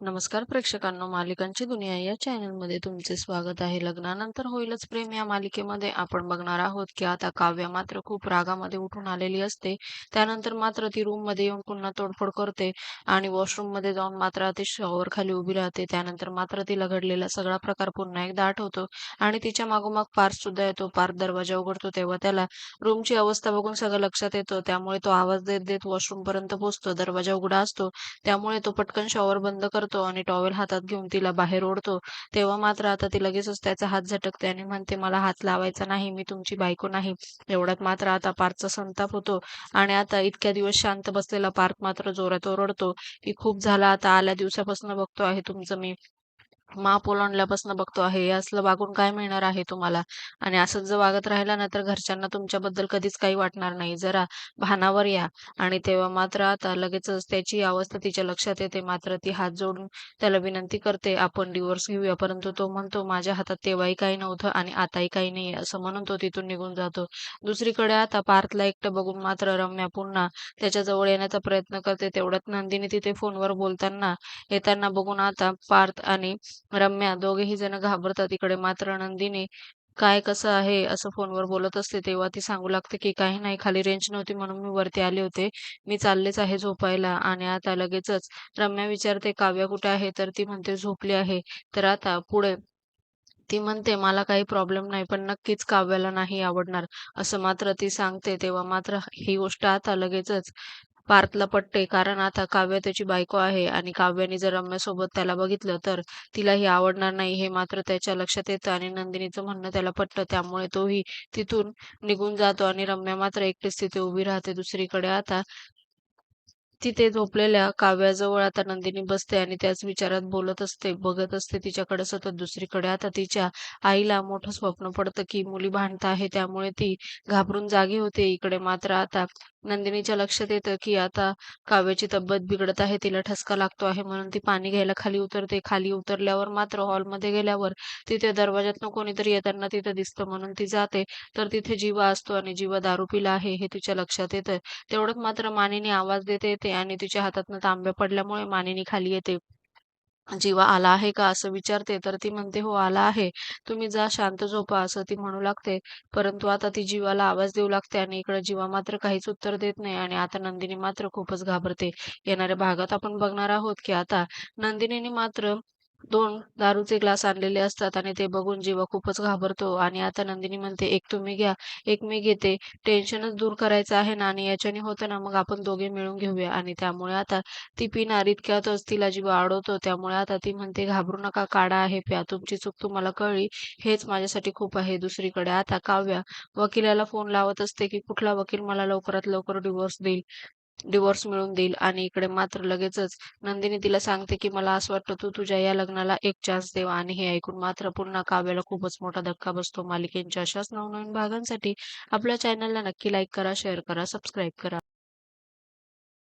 नमस्कार प्रेक्षकांनो मालिकांची दुनिया या चॅनलमध्ये तुमचे स्वागत आहे. लग्नानंतर होईलच प्रेम या मालिकेमध्ये. आपण बघणार आहोत की आता काव्य मात्र खूप रागामध्ये उठून आलेली असते. त्यानंतर मात्र ती रूममध्ये येऊन पुन्हा तोडफोड करते आणि वॉशरूममध्ये जाऊन मात्र ती शॉवर खाली उभी राहते. त्यानंतर मात्र तिला घडलेला सगळा प्रकार पुन्हा एकदा आठवतो आणि तिच्या मागोमाग पार्थ सुद्धा येतो. पार्थ दरवाजा उघडतो तेव्हा त्याला रूमची अवस्था बघून सगळं लक्षात येतो. त्यामुळे तो आवाज देत देत वॉशरूम पर्यंत पोहोचतो. दरवाजा उघडा असतो. त्यामुळे तो पटकन शॉवर बंद करतो करतो आणि टॉवेल हातात घेऊन तिला बाहेर ओढतो. तेव्हा मात्र आता ती लगेचच त्याचा हात झटकते आणि म्हणते मला हात लावायचा नाही मी तुमची बायको नाही. एवढ्यात मात्र आता पार्थचा संताप होतो आणि आता इतक्या दिवस शांत बसलेला पार्थ मात्र जोरात ओरडतो की खूप झाला आता आल्या दिवसापासून बघतो आहे तुमचं मी. माप आणल्यापासून बघतो आहे असलं वागून काय मिळणार आहे तुम्हाला? आणि असंच जर वागत राहिला ना तर घरच्यांना तुमच्याबद्दल कधीच काही वाटणार नाही. जरा भानावर या. आणि तेव्हा मात्र आता लगेचच त्याची अवस्था तिच्या लक्षात येते. मात्र ती हात जोडून त्याला विनंती करते आपण डिवोर्स घेऊया. परंतु तो म्हणतो माझ्या हातात तेव्हाही काही नव्हतं आणि आताही काही नाही असं म्हणून तो तिथून निघून जातो. दुसरीकडे आता पार्थला एकटं बघून मात्र रम्या पुन्हा त्याच्याजवळ येण्याचा प्रयत्न करते. तेवढ्यात नंदिनी तिथे फोनवर बोलताना येताना बघून आता पार्थ आणि रम्या दोघेही जण घाबरतात इकडे. मात्र नंदिनी काय कसं आहे? असं फोनवर बोलत असते. तेव्हा ती सांगू लागते की काही नाही खाली रेंज नव्हती म्हणून मी वरती आले होते. मी चाललेच आहे झोपायला आणि आता लगेचच. रम्या विचारते काव्या कुठे आहे? तर ती म्हणते झोपली आहे. तर आता पुढे ती म्हणते मला काही प्रॉब्लेम नाही पण नक्कीच काव्याला नाही आवडणार. असं मात्र ती सांगते. तेव्हा मात्र ही गोष्ट आता लगेचच पार्थला पटते कारण आता काव्य त्याची बायको आहे आणि काव्याने जर रम्यासोबत त्याला बघितलं तर तिलाही आवडणार नाही. हे मात्र त्याच्या लक्षात येतं आणि नंदिनीचं म्हणणं त्याला पटतं त्यामुळे तोही तिथून निघून जातो आणि रम्या मात्र एकटीच तिथे उभी राहते दुसरीकडे. आता तिथे झोपलेल्या काव्याजवळ आता नंदिनी बसते आणि त्याच विचारात बोलत असते. बघत असते तिच्याकडे सतत दुसरीकडे. आता तिच्या आईला मोठं स्वप्न पडतं की मुली भांडत आहे. त्यामुळे ती घाबरून जागी होते. इकडे मात्र आता नंदिनीच्या लक्षात येतं की आता काव्याची तब्येत बिघडत आहे तिला ठसका लागतो आहे म्हणून ती पाणी घ्यायला खाली उतरते. खाली उतरल्यावर मात्र हॉलमध्ये गेल्यावर तिथे दरवाजातनं कोणीतरी येताना तिथं दिसतं म्हणून ती जाते. तर तिथे जीवा असतो आणि जीवा दारू पिला आहे हे तिच्या लक्षात येतं. तेवढंच मात्र मानिनी आवाज देते येते आणि तिच्या हातातनं तांब्या पडल्यामुळे मानिनी खाली येते. जीवा आला आहे का असं विचारते तर ती म्हणते हो आला आहे. तुम्ही जा शांत झोपा असं ती म्हणू लागते. परंतु आता ती जीवाला आवाज देऊ लागते आणि इकडे जीवा मात्र काहीच उत्तर देत नाही आणि आता नंदिनी मात्र खूपच घाबरते. येणाऱ्या भागात आपण बघणार आहोत की आता नंदिनीने मात्र दोन दारूचे ग्लास आणलेले असतात आणि ते बघून जीवा खूपच घाबरतो. आणि आता नंदिनी म्हणते एक तुम्ही घ्या एक मी घेते. टेन्शनच दूर करायचं आहे ना आणि याच्याने होतं ना मग आपण दोघे मिळून घेऊया. आणि त्यामुळे आता ती पिणार इतक्यातच तिला जीवा अडवतो त्यामुळे आता ती म्हणते घाबरू नका काढा आहे प्या. तुमची चूक तुम्हाला कळली. हेच माझ्यासाठी खूप आहे. दुसरीकडे आता काव्या वकिलाला फोन लावत असते की कुठला वकील मला लवकरात लवकर डिवोर्स देईल. डिवोर्स मिळवून देईल आणि इकडे मात्र लगेचच नंदिनी तिला सांगते की मला असं वाटतं तू तुझ्या या लग्नाला एक चान्स देवा. आणि हे ऐकून मात्र पुन्हा काव्याला खूपच मोठा धक्का बसतो. मालिकेच्या अशाच नवनवीन भागांसाठी आपल्या चॅनलला नक्की लाईक करा शेअर करा सबस्क्राईब करा.